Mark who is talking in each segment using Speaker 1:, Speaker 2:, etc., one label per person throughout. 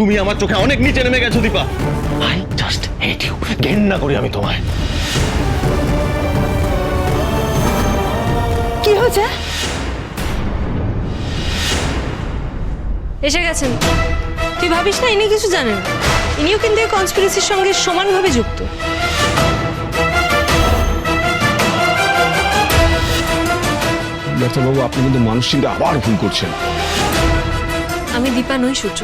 Speaker 1: তুমি আমার চোখে অনেক নিচে নেমে গেছো Dipa. I just hate you ঘেন্না করি আমি তোমায়।
Speaker 2: কি হয়েছে?
Speaker 3: এসে গেছেন। তুই ভাবিস না ইনি কিছু জানেন? ইনিও কিন্তু এই কনস্পিরেসির সঙ্গে সমানভাবে যুক্ত।
Speaker 4: ডাক্তারবাবু আপনি কিন্তু মানসিক আবার ভুল করছেন।
Speaker 3: আমি দীপা নই সূর্য।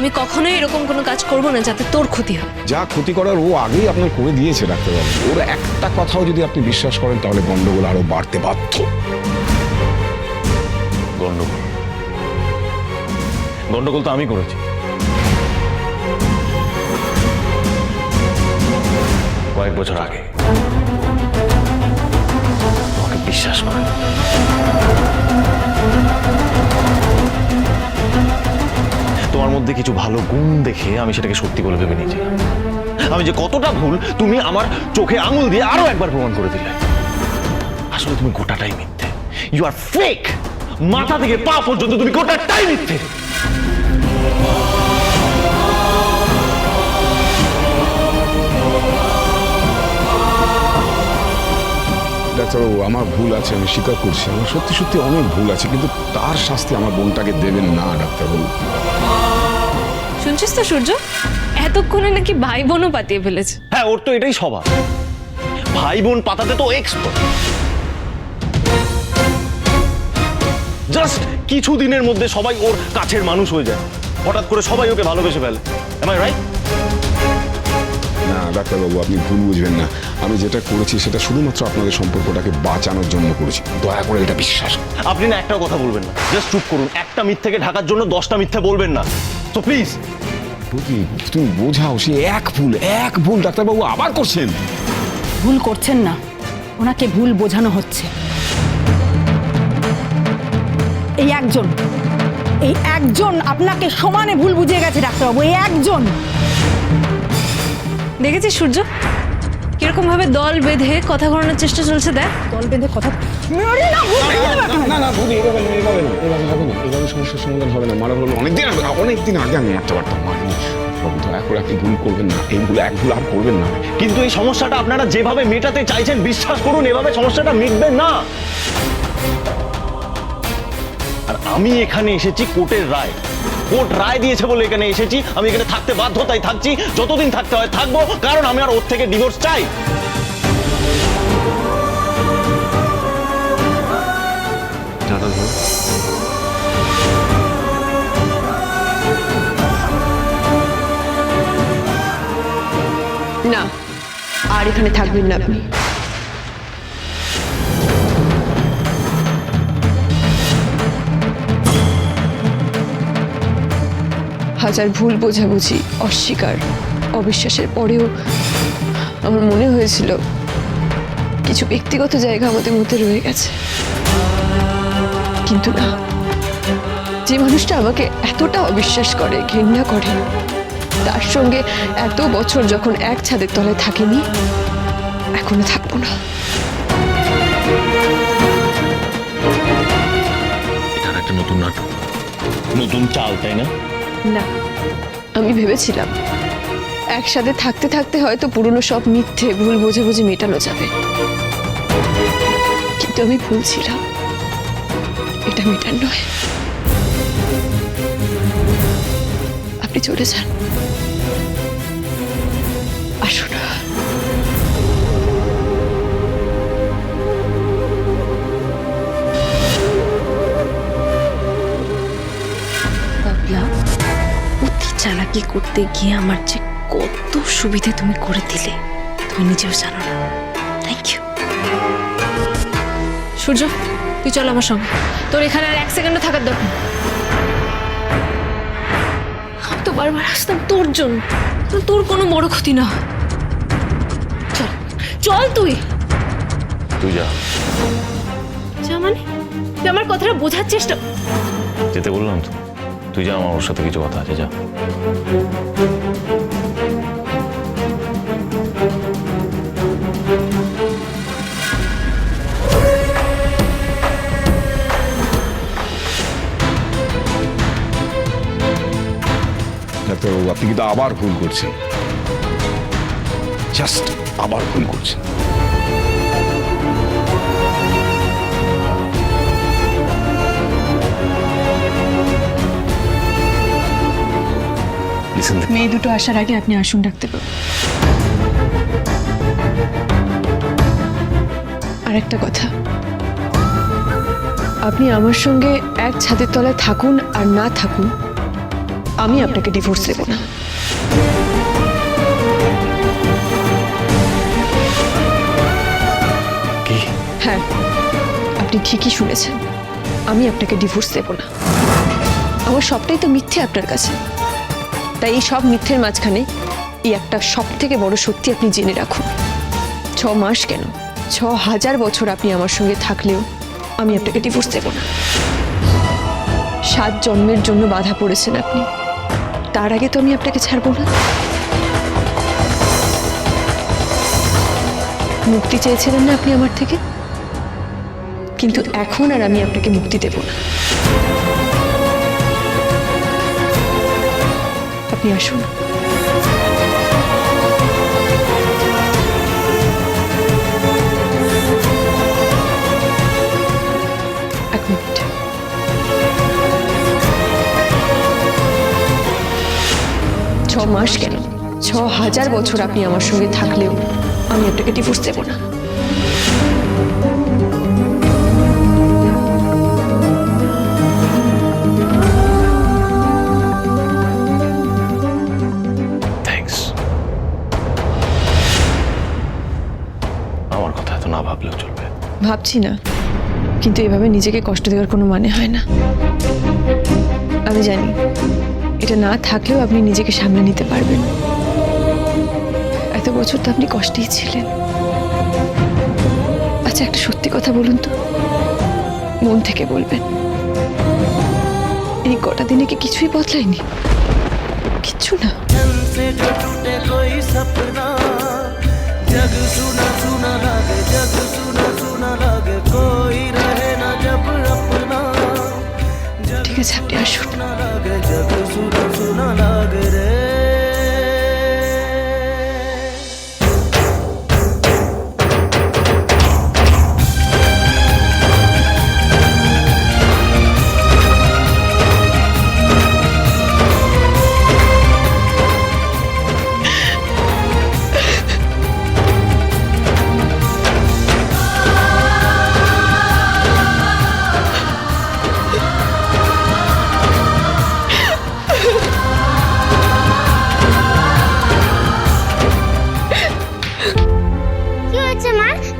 Speaker 3: আমি কখনোই এরকম কোনো কাজ করব না যাতে তোর ক্ষতি হয়।
Speaker 4: যা ক্ষতি করার ও আগেই আপনার করে দিয়েছে ডাক্তারবাবু। ওর একটা কথাও যদি আপনি বিশ্বাস করেন তাহলে গন্ডগোল আরও বাড়তে বাধ্য।
Speaker 1: গন্ডগোল। গন্ডগোল তো আমি করেছি। কয়েক বছর আগে। আমাকে বিশ্বাস করে তোমার মধ্যে কিছু ভালো গুণ দেখে আমি সেটাকে সত্যি বলে ভেবে নিয়েছি। আমি যে কতটা ভুল, তুমি আমার চোখে আঙুল দিয়ে আরও একবার প্রমাণ করে দিলে। আসলে তুমি গোটাটাই মিথ্যে। ইউ আর ফেক মাথা থেকে পা পর্যন্ত তুমি গোটাটাই মিথ্যে।
Speaker 4: ডাক্তারবাবু আমার ভুল আছে আমি স্বীকার করছি। আমার সত্যি সত্যি অনেক ভুল আছে কিন্তু তার শাস্তি আমার বোনটাকে দেবেন না ডাক্তারবাবু
Speaker 3: শুনছিস তো সূর্য? এতক্ষণে নাকি ভাই বোনও পাতিয়ে ফেলেছে।
Speaker 1: হ্যাঁ ওর তো এটাই স্বভাব। ভাই বোন পাতাতে তো এক্সপার্ট জাস্ট কিছু দিনের মধ্যে সবাই ওর কাছের মানুষ হয়ে যায়। হঠাৎ করে সবাই ওকে ভালোবেসে ফেলে। এম রাইট
Speaker 4: না ডাক্তারবাবু আপনি ভুল বুঝবেন না। আমি যেটা করেছি সেটা শুধুমাত্র আপনাদের সম্পর্কটাকে বাঁচানোর জন্য করেছি। দয়া করে এটা বিশ্বাস
Speaker 1: আপনি না একটাও কথা বলবেন না। জাস্ট চুপ করুন। একটা মিথ্যেকে ঢাকার জন্য দশটা মিথ্যে বলবেন না। তো প্লিজ
Speaker 4: বুঝলি তুমি বোঝাও সে এক ভুল এক ভুল ডাক্তারবাবু আবার করছেন।
Speaker 2: ভুল করছেন না। ওনাকে ভুল বোঝানো হচ্ছে। এই একজন এই একজন আপনাকে সমানে ভুল বুঝিয়ে গেছে ডাক্তারবাবু এই একজন।
Speaker 3: দেখেছিস সূর্য? কীরকম ভাবে দল বেঁধে কথা ঘোরানোর চেষ্টা চলছে দেখ।
Speaker 2: দল বেঁধে কথা না, ভুল বুঝে নেবে এখন।
Speaker 4: না না এভাবে না এভাবে না এভাবে হবে না এভাবে সমস্যার সমাধান হবে না। মারার হলো অনেকদিন আগে অনেকদিন আগে আমি মারতে পারতাম মারিনি। বাবু দয়া করে আপনি ভুল করবেন না এই ভুল এক ভুল আর করবেন না।
Speaker 1: কিন্তু এই সমস্যাটা আপনারা যেভাবে মেটাতে চাইছেন বিশ্বাস করুন এভাবে সমস্যাটা মিটবে না। আর আমি এখানে এসেছি কোর্টের রায়। কোর্ট রায় দিয়েছে বলে এখানে এসেছি। আমি এখানে থাকতে বাধ্য তাই থাকছি। যতদিন থাকতে হয় থাকব কারণ আমি আর ওর থেকে ডিভোর্স চাই।
Speaker 5: না আর এখানে থাকবেন না আপনি। হাজার ভুল বোঝাবুঝি, অস্বীকার, অবিশ্বাসের পরেও আমার মনে হয়েছিল কিছু ব্যক্তিগত জায়গা আমাদের মধ্যে রয়ে গেছে। কিন্তু না, যে মানুষটা আমাকে এতটা অবিশ্বাস করে, ঘৃণা করে, তার সঙ্গে এত বছর যখন এক ছাদের তলায় থাকিনি, এখনও থাকব না।
Speaker 1: একটা নতুন নাটক। নতুন চাল, তাই না?
Speaker 5: না, আমি ভেবেছিলাম, একসাথে থাকতে থাকতে হয়তো পুরনো সব মিথ্যে ভুল বুঝে বুঝে মেটানো যাবে। কিন্তু আমি ভুল ছিলাম। এটা মেটার নয়। আপনি চলে যান। আসুন।
Speaker 3: অতি চালাকি করতে গিয়ে আমার যে কত সুবিধে তুমি করে দিলে তুমি নিজেও জানো না। থ্যাংক ইউ সূর্য তুই চল আমার সঙ্গে। তোর এখানে আর এক সেকেন্ডও থাকার দরকার আমি তো বারবার আসতাম তোর জন্য। তোর কোনো বড় ক্ষতি না চল চল তুই।
Speaker 1: তুই যা।
Speaker 3: যা মানে? তুই আমার কথাটা বোঝার চেষ্টা
Speaker 1: যেতে বললাম তো। তুই যা, আমার ওর সাথে কিছু কথা আছে, যা।
Speaker 4: ডাক্তারবাবু আপনি কিন্তু আবার ভুল করছেন। জাস্ট আবার ভুল করছেন।
Speaker 5: মেয়ে দুটো আসার আগে আপনি আসুন ডাক্তারবাবু। আর একটা কথা। আপনি আমার সঙ্গে এক ছাদের তলায় থাকুন আর না থাকুন আমি আপনাকে ডিভোর্স দেব না। হ্যাঁ আপনি ঠিকই শুনেছেন। আমি আপনাকে ডিভোর্স দেব না। আমার সবটাই তো মিথ্যে আপনার কাছে। তাই এই সব মিথ্যের মাঝখানে এই একটা সব থেকে বড় সত্যি আপনি জেনে রাখুন। ছ মাস কেন? ছ হাজার বছর আপনি আমার সঙ্গে থাকলেও আমি আপনাকে ডিভোর্স দেব না। সাত জন্মের জন্য বাধা পড়েছেন আপনি। তার আগে তো আমি আপনাকে ছাড়বো না। মুক্তি চেয়েছিলেন না আপনি আমার থেকে। কিন্তু এখন আর আমি আপনাকে মুক্তি দেব না। আপনি আসুন। এক মিনিট। ছ মাস কেন? ছ হাজার বছর আপনি আমার সঙ্গে থাকলেও আমি আপনাকে ডিভোর্স দেব না। ভাবছি না। কিন্তু এভাবে নিজেকে কষ্ট দেওয়ার কোনো মানে হয় না। আমি জানি, এটা না থাকলেও আপনি নিজেকে সামলে নিতে পারবেন। এত বছর তো আপনি কষ্টেই ছিলেন। আচ্ছা একটা সত্যি কথা বলুন তো। মন থেকে বলবেন। এই কটা দিনে কি কিছুই বদলায়নি? কিচ্ছু না।
Speaker 6: জগ সুনা সুনা জগ
Speaker 5: ঠিক আছে আপনি আসুন।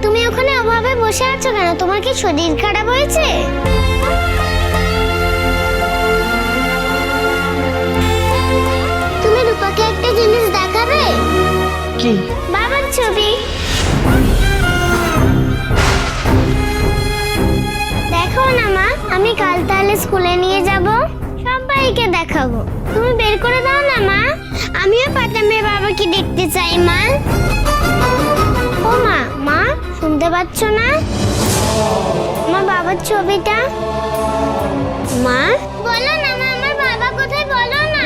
Speaker 7: তুমি ওখানে অভাবে বসে আছো কেন? তোমার কি শরীর খারাপ হয়েছে? তুমি রূপাকে একটা জিনিস দেখাবে?
Speaker 5: কি?
Speaker 7: বাবার ছবি। দেখো না মা আমি কাল তাহলে স্কুলে নিয়ে যাব। সবাইকে দেখাবো। তুমি বের করে দাও না মা। আমিও পাতামের বাবাকে দেখতে চাই মা। ও মা মা শুনতে পাচ্ছ না? আমার বাবার ছবিটা। মা? বলো না মা আমার বাবা কোথায়? বলো না।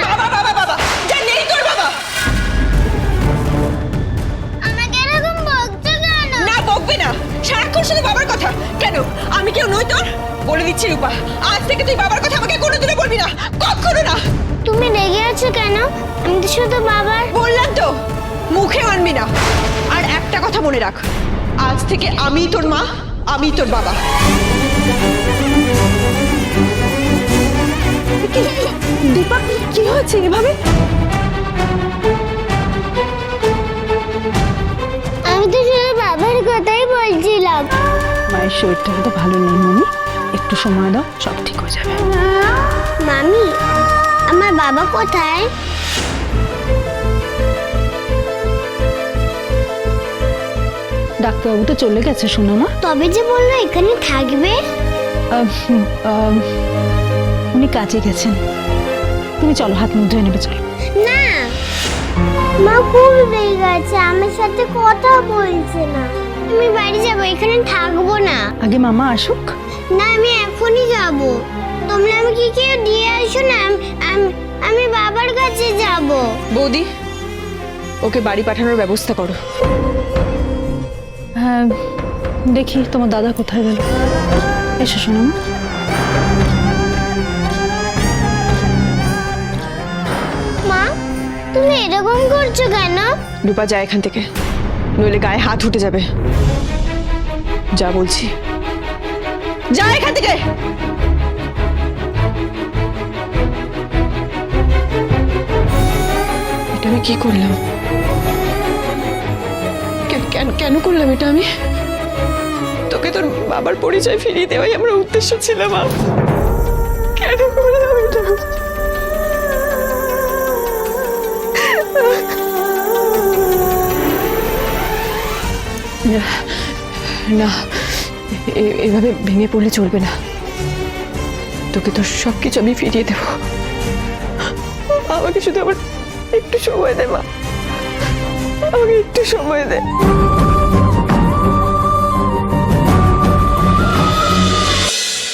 Speaker 7: আমাকে এরকম বকছো কেন?
Speaker 8: না বকবে না। সারাক্ষণ শুধু বাবার কথা। কেন? আমি কেউ নই তোর? বলে দিচ্ছি রূপা আজ থেকে তুই বাবার কথা আমাকে কোনোদিনও বলবি না। কখনো না।
Speaker 7: তুমি রেগে আছো কেন? আমি তো শুধু বাবার
Speaker 8: বললাম তো। মুখে আনবি না। আর একটা কথা মনে রাখ। আজ থেকে আমি তোর মা আমি তোর বাবা।
Speaker 2: দীপা কি হয়েছে এভাবে?
Speaker 7: আমি তো শুধু বাবার কথাই বলছিলাম।
Speaker 2: মায়ের শরীরটা তো ভালো নেই মনি। একটু সময় দাও সব ঠিক হয়ে যাবে।
Speaker 7: মামি আমার বাবা কোথায়?
Speaker 2: ডাক্তারবাবু তো চলে গেছে শোনো মা
Speaker 7: তবে যে বলল এখানে থাকবে?
Speaker 2: আহ, আহ, উনি কাজে গেছেন। তুমি চলো হাত মুখ ধুয়ে নেবে চলো।
Speaker 7: না মা খুব রেগে আছে আমার সাথে কথা বলছে না। আমি বাড়ি যাব এখানে থাকব না।
Speaker 2: আগে মামা আসুক।
Speaker 7: না আমি এখনই যাব। তোমরা আমাকে কেউ দিয়ে আসো না? আম- আম- আমি বাবার কাছে যাব।
Speaker 5: বৌদি ওকে বাড়ি পাঠানোর ব্যবস্থা করো।
Speaker 2: হ্যাঁ দেখি তোমার দাদা কোথায় গেল। এসো শোনো। মা।
Speaker 7: তুমি এরকম করছ কেন?
Speaker 5: রূপা যা এখান থেকে। নইলে গায়ে হাত উঠে যাবে। যা বলছি। যা এখান থেকে! এটা আমি কি করলাম? কেন- কেন করলাম এটা আমি? তোকে তোর বাবার পরিচয় ফিরিয়ে দেওয়াই আমার উদ্দেশ্য ছিল মা। কেন করলাম এটা? না এভাবে ভেঙে পড়লে চলবে না। তোকে তো সব কিছু আমি ফিরিয়ে দেব। আমাকে শুধু আমার একটু সময় দে মা। আমাকে একটু সময় দে।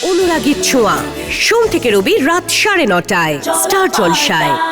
Speaker 9: অনুরাগীর ছোঁয়া। সোম থেকে রবি রাত সাড়ে নটায়। স্টার জলসায়।